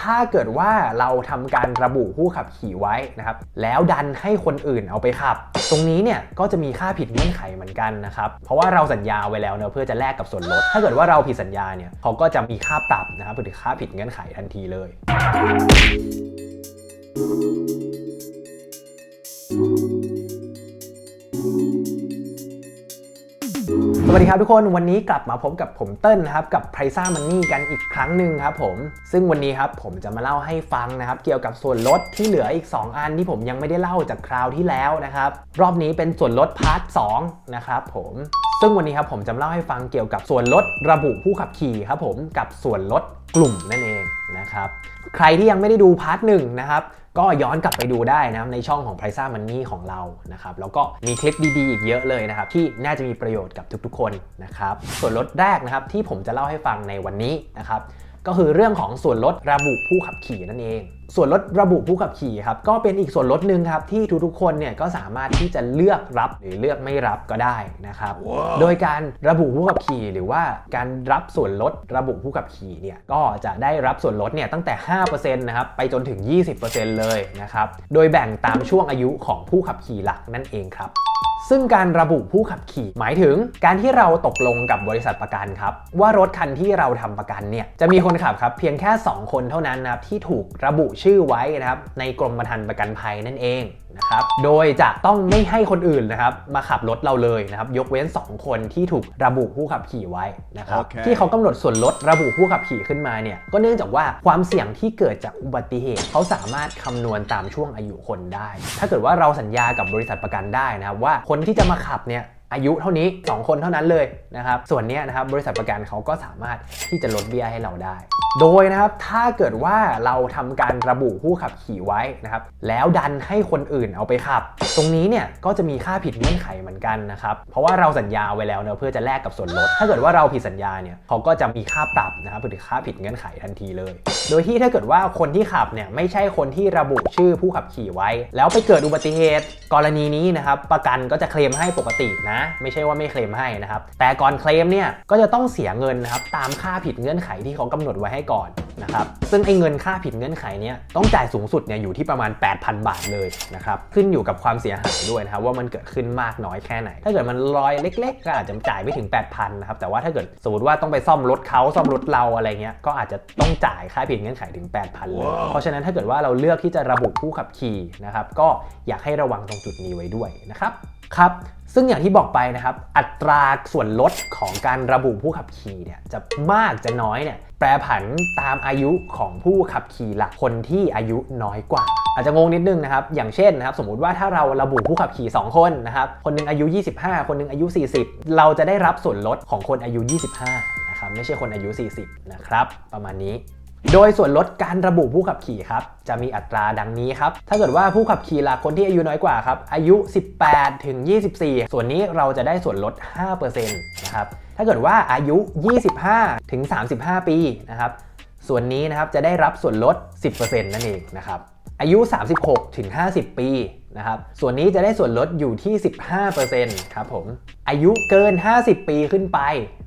ถ้าเกิดว่าเราทำการระบุผู้ขับขี่ไว้นะครับ แล้วดันให้คนอื่นเอาไปขับ ตรงนี้เนี่ยก็จะมีค่าผิดเงื่อนไขเหมือนกันนะครับ เพราะว่าเราสัญญาไว้แล้วเนอะเพื่อจะแลกกับส่วนลด ถ้าเกิดว่าเราผิดสัญญาเนี่ยเขาก็จะมีค่าปรับนะครับหรือค่าผิดเงื่อนไขทันทีเลย วัสดีครับทุกคนวันนี้กลับมาพบกับผมเติ้ลนะครับกับ p r i ซ่ามันนี่กันอีกครั้งหนึ่งครับผมซึ่งวันนี้ครับผมจะมาเล่าให้ฟังนะครับ เกี่ยวกับส่วนลดที่เหลืออีก 2 อันที่ผมยังไม่ได้เล่าจากคราวที่แล้วนะครับรอบนี้เป็นส่วนลดพาร์ท2นะครับผมซึ่งวันนี้ครับผมจะมาเล่าให้ฟังเกี่ยวกับส่วนลดระบุผู้ขับขี่ครับผมกับส่วนลดกลุ่มนั่นเองนะครับใครที่ยังไม่ได้ดูพาร์ทหนึ่งนะครับ ก็ย้อนกลับไปดูได้นะครับในช่องของ p r i ซ่ามันนี่ของเรานะครับแล้วก็มีคลิปดีๆอีกเยอะเลยนะครับที่น่าจะมีประโยชน์กับทุกๆคนนะครับส่วนลดแรกนะครับที่ผมจะเล่าให้ฟังในวันนี้นะครับ ก็คือเรื่องของส่วนลดระบุผู้ขับขี่นั่นเอง ส่วนลดระบุผู้ขับขี่ครับก็เป็นอีกส่วนลดหนึ่งครับที่ทุกๆคนเนี่ยก็สามารถที่จะเลือกรับหรือเลือกไม่รับก็ได้นะครับโดยการระบุผู้ขับขี่หรือว่าการรับส่วนลดระบุผู้ขับขี่เนี่ยก็จะได้รับส่วนลดเนี่ยตั้งแต่ 5%นะครับไปจนถึง 20%เลยนะครับ โดยแบ่งตามช่วงอายุของผู้ขับขี่หลักนั่นเองครับ ซึ่งการระบุผู้ขับขี่ หมายถึงการที่เราตกลงกับบริษัทประกันครับ ว่ารถคันที่เราทำประกันเนี่ยจะมีคนขับครับเพียงแค่ 2 คนเท่านั้นนะครับที่ถูกระบุชื่อไว้นะครับในกรมธรรม์ประกันภัยนั่นเองนะครับโดยจะต้องไม่ให้คนอื่นนะครับมาขับรถเราเลยนะครับยกเว้น 2 คนที่ถูกระบุผู้ขับขี่ไว้นะครับโอเคที่เขากำหนดส่วนลดระบุผู้ขับขี่ขึ้นมาเนี่ยก็เนื่องจากว่าความเสี่ยงที่เกิดจากอุบัติเหตุ เขาสามารถคำนวณตามช่วงอายุคนได้ ถ้าเกิดว่าเราสัญญากับบริษัทประกันได้นะครับว่าคนที่จะมาขับเนี่ย อายุเท่านี้ 2 คนเท่านั้นเลยนะครับ ส่วนนี้นะครับบริษัทประกันเขาก็สามารถที่จะลดเบี้ยให้เราได้ โดยนะครับถ้าเกิดว่าเราทำการระบุผู้ขับขี่ไว้นะครับ แล้วดันให้คนอื่นเอาไปขับ ตรงนี้เนี่ยก็จะมีค่าผิดเงื่อนไขเหมือนกันนะครับ เพราะว่าเราสัญญาไว้แล้วเนะเพื่อจะแลกกับส่วนลด ถ้าเกิดว่าเราผิดสัญญาเนี่ยเขาก็จะมีค่าปรับนะครับหรือค่าผิดเงื่อนไขทันทีเลย โดยที่ถ้าเกิดว่าคนที่ขับเนี่ยไม่ใช่คนที่ระบุชื่อผู้ขับขี่ไว้ แล้วไปเกิดอุบัติเหตุ กรณีนี้นะครับประกันก็จะเคลมให้ปกตินะไม่ใช่ว่าไม่เคลมให้นะครับ แต่ก่อนเคลมเนี่ยก็จะต้องเสียเงินนะครับตามค่าผิดเงื่อนไขที่เขากำหนดไว้ให้ก่อนนะครับซึ่งไอ้เงินค่าผิดเงื่อนไขเนี่ยต้องจ่ายสูงสุดเนี่ยอยู่ที่ประมาณ 8,000 บาทเลยนะครับขึ้นอยู่กับความเสียหายด้วยนะครับว่ามันเกิดขึ้นมากน้อยแค่ไหน ถ้าเกิดมันรอยเล็ก ๆ ก็อาจจะจ่ายไม่ถึง 8,000นะครับแต่ว่าถ้าเกิดสมมติว่าต้องไปซ่อมรถเขาซ่อมรถเราอะไรเงี้ยก็อาจจะต้องจ่ายค่าผิดเงื่อนไขถึง 8,000เลยเพราะฉะนั้นถ้าเกิดว่าเราเลือกที่จะระบุผู้ขับขี่นะครับก็อยากให้ระวังตรงจุดนี้ไว้ด้วยนะครับครับ ซึ่งอย่างที่บอกไปนะครับ อัตราส่วนลดของการระบุผู้ขับขี่เนี่ยจะมากจะน้อยเนี่ยแปรผันตามอายุของผู้ขับขี่หลักคนที่อายุน้อยกว่า อาจจะงงนิดนึงนะครับ อย่างเช่นนะครับ สมมุติว่าถ้าเราระบุผู้ขับขี่ 2 คนนะครับ คนหนึงอายุ 25 คนหนึงอายุ 40 เราจะได้รับส่วนลดของคนอายุ 25 นะครับ ไม่ใช่คนอายุ 40 นะครับ ประมาณนี้ โดยส่วนลดการระบุผู้ขับขี่ครับ จะมีอัตราดังนี้ครับ ถ้าเกิดว่าผู้ขับขี่หลักคนที่อายุน้อยกว่าครับ อายุ 18 ถึง 24 ส่วนนี้เราจะได้ส่วนลด 5%นะครับ ถ้าเกิดว่าอายุ 25 ถึง 35 ปีนะครับ ส่วนนี้นะครับจะได้รับส่วนลด 10%นั่นเองนะครับอายุ 36 ถึง 50 ปีนะครับ ส่วนนี้จะได้ส่วนลดอยู่ที่ 15%ครับผม อายุเกิน 50 ปีขึ้นไป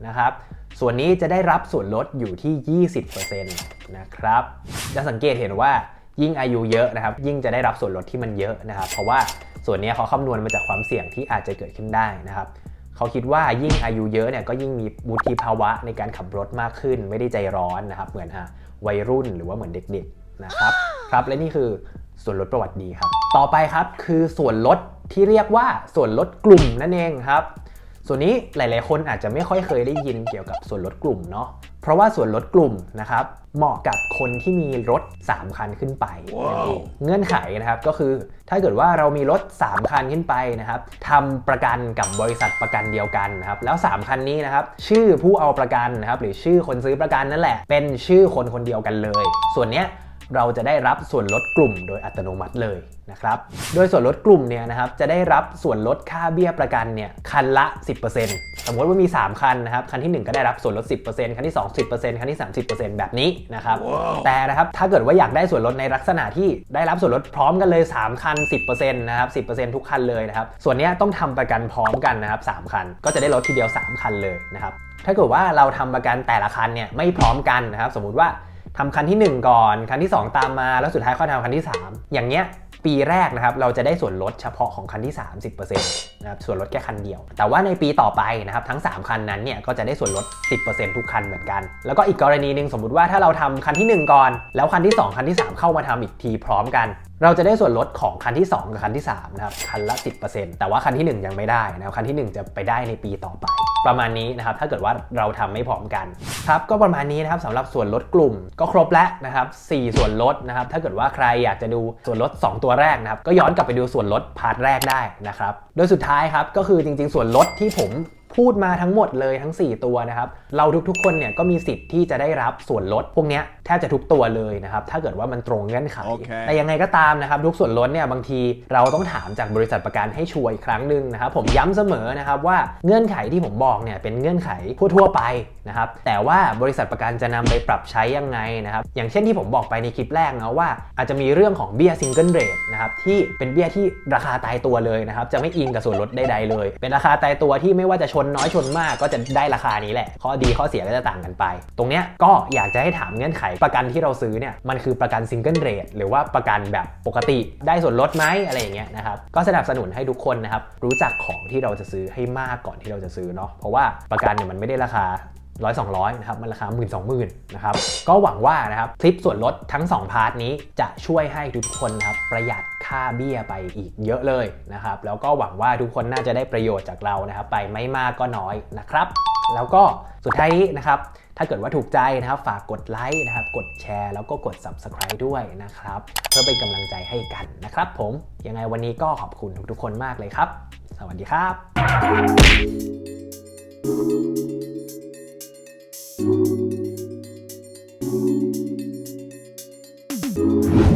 นะครับ ส่วนนี้จะได้รับส่วนลดอยู่ที่ 20%นะครับ จะสังเกตเห็นว่ายิ่งอายุเยอะนะครับ ยิ่งจะได้รับส่วนลดที่มันเยอะนะครับ เพราะว่าส่วนนี้เขาคำนวณมาจากความเสี่ยงที่อาจจะเกิดขึ้นได้นะครับเขาคิดว่ายิ่งอายุเยอะเนี่ยก็ยิ่งมีวุฒิภาวะในการขับรถมากขึ้น ไม่ได้ใจร้อนนะครับ เหมือนอะวัยรุ่นหรือว่าเหมือนเด็กๆนะครับครับและนี่คือส่วนลดประวัติดีครับ ต่อไปครับคือส่วนลดที่เรียกว่าส่วนลดกลุ่มนั่นเองครับ ส่วนนี้หลายๆ คนอาจจะไม่ค่อยเคยได้ยินเกี่ยวกับส่วนลดกลุ่มเนาะเพราะว่าส่วนลดกลุ่มนะครับเหมาะกับคนที่มีรถ 3 คันขึ้นไปนั่นเองเงื่อนไขนะครับก็คือถ้าเกิดว่าเรามีรถ 3 คันขึ้นไปนะครับทำประกันกับบริษัทประกันเดียวกันนะครับแล้ว 3 คันนี้นะครับชื่อผู้เอาประกันนะครับหรือชื่อคนซื้อประกันนั่นแหละ เป็นชื่อคนคนเดียวกันเลย ส่วนเนี้ย เราจะได้รับส่วนลดกลุ่มโดยอัตโนมัติเลยนะครับ โดยส่วนลดกลุ่มเนี่ยนะครับจะได้รับส่วนลดค่าเบี้ยประกันเนี่ยคันละ 10%สมมติว่ามี 3 คันนะครับ คันทีหนึ่1 ก็ได้รับส่วนลด 10%คันที่ 2 10%คันที่ 30%แบบนี้นะครับแต่นะครับถ้าเกิดว่าอยากได้ส่วนลดในลักษณะที่ได้รับส่วนลดพร้อมกันเลย 3 คัน 10%นะครับ 10%ทุกคันเลยนะครับ ส่วนเนี้ยต้องทำประกันพร้อมกันนะครับ3คัน ก็จะได้ลดทีเดียว 3 คันเลยนะครับ ถ้าเกิดว่าเราทำประกันแต่ละคันเนี่ยไม่พร้อมกันนะครับ สมมุติว่า ทำคันที่ 1 ก่อน คันที่ 2 ตามมา แล้วสุดท้ายค่อยทำคันที่ 3 อย่างเงี้ยปีแรกนะครับเราจะได้ส่วนลดเฉพาะของคันที่ 30%นะครับส่วนลดแค่คันเดียว แต่ว่าในปีต่อไปนะครับทั้ง 3 คันนั้นเนี่ยก็จะได้ส่วนลด 10%ทุกคันเหมือนกัน แล้วก็อีกกรณีหนึ่งสมมุติว่าถ้าเราทำคันที่ 1 ก่อน แล้วคันที่ 2 คันที่ 3 เข้ามาทำอีกทีพร้อมกัน เราจะได้ส่วนลดของคันที่ 2 กับคันที่3นะครับคันละ 10%แต่ว่าคันที่ 1 ยังไม่ได้นะครับคันที่ 1 จะไปได้ในปีต่อไป ประมาณนี้นะครับถ้าเกิดว่าเราทำไม่พร้อมกันครับก็ประมาณนี้นะครับสำหรับส่วนลดกลุ่มก็ครบแล้วนะครับ4ส่วนลดนะครับถ้าเกิดว่าใครอยากจะดูส่วนลด 2 ตัวแรกนะครับก็ย้อนกลับไปดูส่วนลดพาร์ทแรกได้นะครับโดยสุดท้ายครับก็คือจริง ๆ ส่วนลดที่ผมพูดมาทั้งหมดเลยทั้ง 4 ตัวนะครับ เราทุกๆ คนเนี่ยก็มีสิทธิ์ที่จะได้รับส่วนลดพวกนี้แทบจะทุกตัวเลยนะครับถ้าเกิดว่ามันตรงเงื่อนไขโอเคแต่ยังไงก็ตามนะครับทุกส่วนลดเนี่ยบางทีเราต้องถามจากบริษัทประกันให้ชัวร์อีกครั้งหนึ่งนะครับผมย้ำเสมอนะครับว่าเงื่อนไขที่ผมบอกเนี่ยเป็นเงื่อนไขทั่วๆไปนะครับแต่ว่าบริษัทประกันจะนำไปปรับใช้ยังไงนะครับอย่างเช่นที่ผมบอกไปในคลิปแรกนะว่า อาจจะมีเรื่องของเบี้ยซิงเกิลเรทนะครับที่เป็นเบี้ยที่ราคาตายตัวเลยนะครับจะไม่อิงกับส่วนลดใดๆเลย เป็นราคาตายตัวที่ไม่ว่าจะชนน้อยชนมากก็จะได้ราคานี้แหละ ข้อดีข้อเสียก็จะต่างกันไป ตรงเนี้ยก็อยากจะให้ถามเงื่อนไขประกันที่เราซื้อเนี่ยมันคือประกันซิงเกิลเรทหรือว่าประกันแบบปกติได้ส่วนลดไหมอะไรอย่างเงี้ยนะครับก็สนับสนุนให้ทุกคนนะครับรู้จักของที่เราจะซื้อให้มากก่อนที่เราจะซื้อเนาะเพราะว่าประกันเนี่ยมันไม่ได้ราคาร้อยสองร้อยนะครับมันราคาหมื่นสองหมื่นนะครับก็หวังว่านะครับคลิปส่วนลดทั้ง 2 พาร์ทนี้จะช่วยให้ทุกคนนะครับประหยัดค่าเบี้ยไปอีกเยอะเลยนะครับแล้วก็หวังว่าทุกคนน่าจะได้ประโยชน์จากเรานะครับไปไม่มากก็น้อยนะครับ แล้วก็สุดท้ายนี้นะครับ ถ้าเกิดว่าถูกใจนะครับฝากกดไลค์นะครับ กดแชร์แล้วก็กด subscribe ด้วยนะครับ เพื่อเป็นกำลังใจให้กันนะครับผมยังไงวันนี้ก็ขอบคุณทุกๆคนมากเลยครับ สวัสดีครับ